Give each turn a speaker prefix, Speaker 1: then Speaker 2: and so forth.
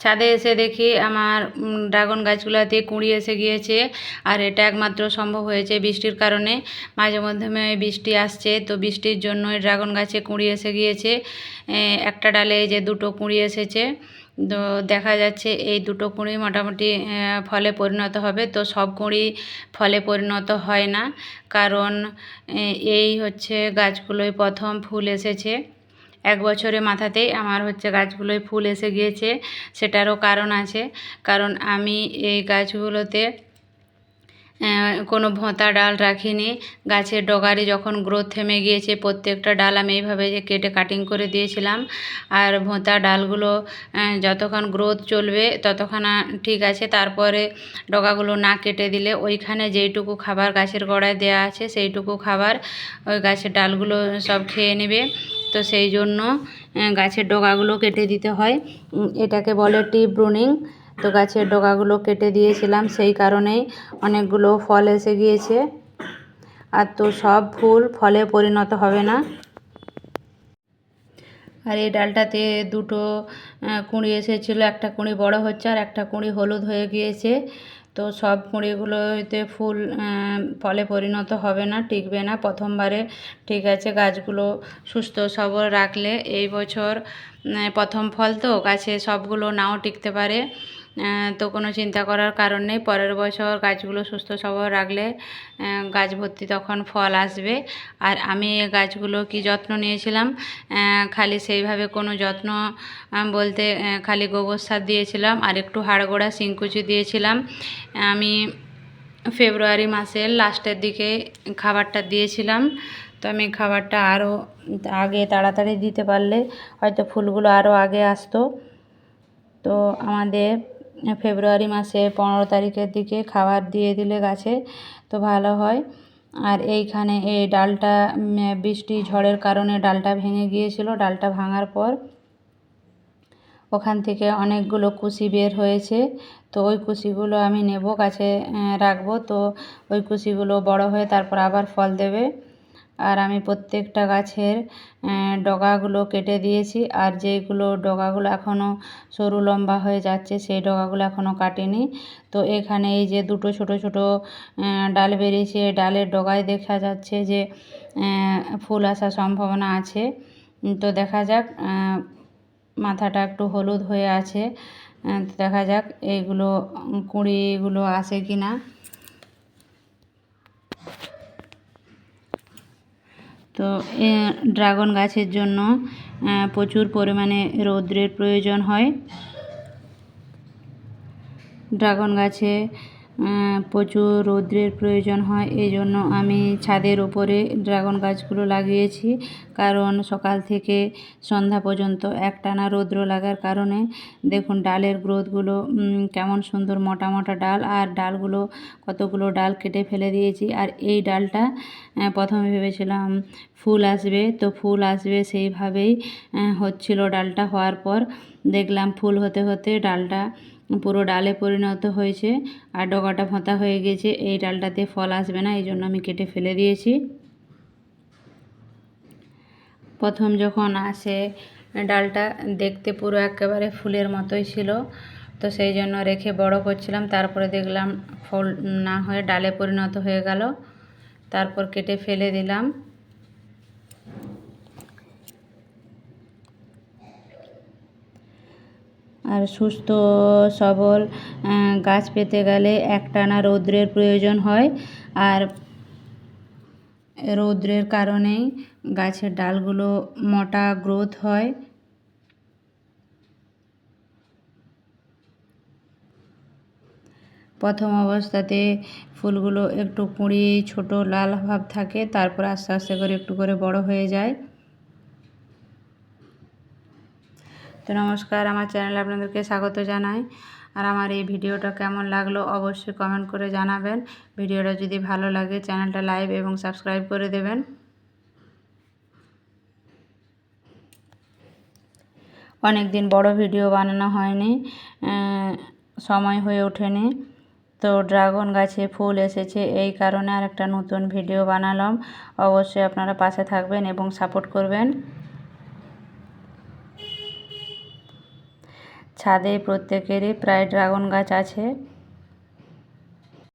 Speaker 1: ছাদে এসে দেখি আমার ড্রাগন গাছগুলোতে কুঁড়ি এসে গিয়েছে। আর এটা একমাত্র সম্ভব হয়েছে বৃষ্টির কারণে। মাঝে মধ্যে বৃষ্টি আসছে, তো বৃষ্টির জন্যই ড্রাগন গাছে কুঁড়ি এসে গিয়েছে। একটা ডালে যে দুটো কুঁড়ি এসেছে, তো দেখা যাচ্ছে এই দুটো কুঁড়ি মোটামুটি ফলে পরিণত হবে। তো সব কুঁড়ি ফলে পরিণত হয় না, কারণ এই হচ্ছে গাছগুলোয় প্রথম ফুল এসেছে। এক বছরের মাথাতেই আমার হচ্ছে গাছগুলোয় ফুল এসে গিয়েছে, সেটারও কারণ আছে। কারণ আমি এই গাছগুলোতে কোনো ভোঁতা ডাল রাখিনি। গাছের ডগারে যখন গ্রোথ থেমে গিয়েছে, প্রত্যেকটা ডাল আমি এইভাবে কেটে কাটিং করে দিয়েছিলাম। আর ভোঁতা ডালগুলো যতক্ষণ গ্রোথ চলবে, ততক্ষণ ঠিক আছে। তারপরে ডগাগুলো না কেটে দিলে ওইখানে যেইটুকু খাবার গাছের গোড়ায় দেওয়া আছে, সেইটুকু খাবার ওই গাছের ডালগুলো সব খেয়ে নেবে। তো সেই জন্য গাছের ডগাগুলো কেটে দিতে হয়। এটাকে বলে টিপ ব্রুনিং তো গাছের ডগাগুলো কেটে দিয়েছিলাম, সেই কারণেই অনেকগুলো ফল এসে গিয়েছে। আর তো সব ফুল ফলে পরিণত হবে না। আর এই ডালটাতে দুটো কুঁড়ি এসেছিল, একটা কুঁড়ি বড় হচ্ছে আর একটা কুঁড়ি হলুদ হয়ে গিয়েছে। তো সব কুঁড়িগুলোতে ফুল ফলে পরিণত হবে না, টিকবে না। প্রথমবারে ঠিক আছে, গাছগুলো সুস্থ সবল রাখলে এই বছর প্রথম ফল তো গাছে সবগুলো নাও টিকতে পারে। তো কোনো চিন্তা করার কারণ নেই। পরের বছর গাছগুলো সুস্থ সবল রাখলে গাছ ভর্তি তখন ফল আসবে। আর আমি গাছগুলো কি যত্ন নিয়েছিলাম? খালি সেইভাবে কোনো যত্ন বলতে খালি গোবর সার দিয়েছিলাম আর একটু হাড়গোড়া, শিংকুচি দিয়েছিলাম। আমি ফেব্রুয়ারি মাসের লাস্টের দিকে খাবারটা দিয়েছিলাম। তো আমি খাবারটা আরও আগে তাড়াতাড়ি দিতে পারলে হয়তো ফুলগুলো আরও আগে আসতো। তো আমাদের ফেব্রুয়ারি মাসে পনেরো তারিখের দিকে খাবার দিয়ে দিলে গাছে তো ভালো হয়। আর এইখানে এই ডালটা বৃষ্টি ঝড়ের কারণে ডালটা ভেঙে গিয়েছিল। ডালটা ভাঙার পর ওখান থেকে অনেকগুলো কুশি বের হয়েছে। তো ওই কুশিগুলো আমি নেব, গাছে রাখব। তো ওই কুশিগুলো বড় হয়ে তারপর আবার ফল দেবে। আর আমি প্রত্যেকটা গাছের ডগাগুলো কেটে দিয়েছি। আর যেগুলো ডগাগুলো এখনও সরু লম্বা হয়ে যাচ্ছে, সেই ডগাগুলো এখনও কাটিনি। তো এখানে এই যে দুটো ছোট ছোট ডাল বেরিয়েছে। ডালের ডগায় দেখা যাচ্ছে যে ফুল আসার সম্ভাবনা আছে। তো দেখা যাক মাথাটা একটু হলুদ হয়ে আছে। দেখা যাক, এইগুলো, কুঁড়িগুলো আসে কি না তো ড্রাগন গাছের জন্য প্রচুর পরিমাণে রৌদ্রের প্রয়োজন হয়। ড্রাগন গাছে প্রচুর রৌদ্রের প্রয়োজন হয় এই জন্য আমি ছাদের ওপরে ড্রাগন গাছগুলো লাগিয়েছি। কারণ সকাল থেকে সন্ধ্যা পর্যন্ত একটানা রৌদ্র লাগার কারণে দেখুন ডালের গ্রোথগুলো কেমন সুন্দর মোটা মোটা ডাল। আর ডালগুলো, কতগুলো ডাল কেটে ফেলে দিয়েছি। আর এই ডালটা প্রথমে ভেবেছিলাম ফুল আসবে। তো ফুল আসবে সেইভাবেই হচ্ছিল ডালটা হওয়ার পর দেখলাম ফুল হতে হতে ডালটা পুরো ডালে পরিণত হয়েছে আর ডগাটা ভোঁতা হয়ে গেছে। এই ডালটাতে ফল আসবে না এই জন্য আমি কেটে ফেলে দিয়েছি। প্রথম যখন আসে, ডালটা দেখতে পুরো একেবারে ফুলের মতোই ছিল। তো সেই জন্য রেখে বড় করছিলাম, তারপরে দেখলাম ফল না হয়ে ডালে পরিণত হয়ে গেল। তারপর কেটে ফেলে দিলাম। আর সুস্থ, সবল গাছ পেতে গেলে একটানা রৌদ্রের প্রয়োজন হয়। আর রৌদ্রের কারণেই গাছের ডালগুলো মোটা গ্রোথ হয়। প্রথম অবস্থাতে ফুলগুলো একটু কুঁড়ি, ছোট লাল ভাব থাকে, তারপর আস্তে আস্তে করে একটু করে বড় হয়ে যায়। তো নমস্কার, আমার চ্যানেলে আপনাদেরকে স্বাগত জানাই। আর আমার এই ভিডিওটা কেমন লাগল অবশ্যই কমেন্ট করে জানাবেন। ভিডিওটা যদি ভালো লাগে, চ্যানেলটা লাইভ এবং সাবস্ক্রাইব করে দেবেন। অনেক দিন বড় ভিডিও বানানো হয়নি সময় হয়ে ওঠেনি। তো ড্রাগন গাছে ফুল এসেছে, এই কারণে আর একটা নতুন ভিডিও বানালাম। অবশ্যই আপনারা পাশে থাকবেন এবং সাপোর্ট করবেন। ছাদে প্রত্যেকেরই প্রায় ড্রাগন গাছ আছে।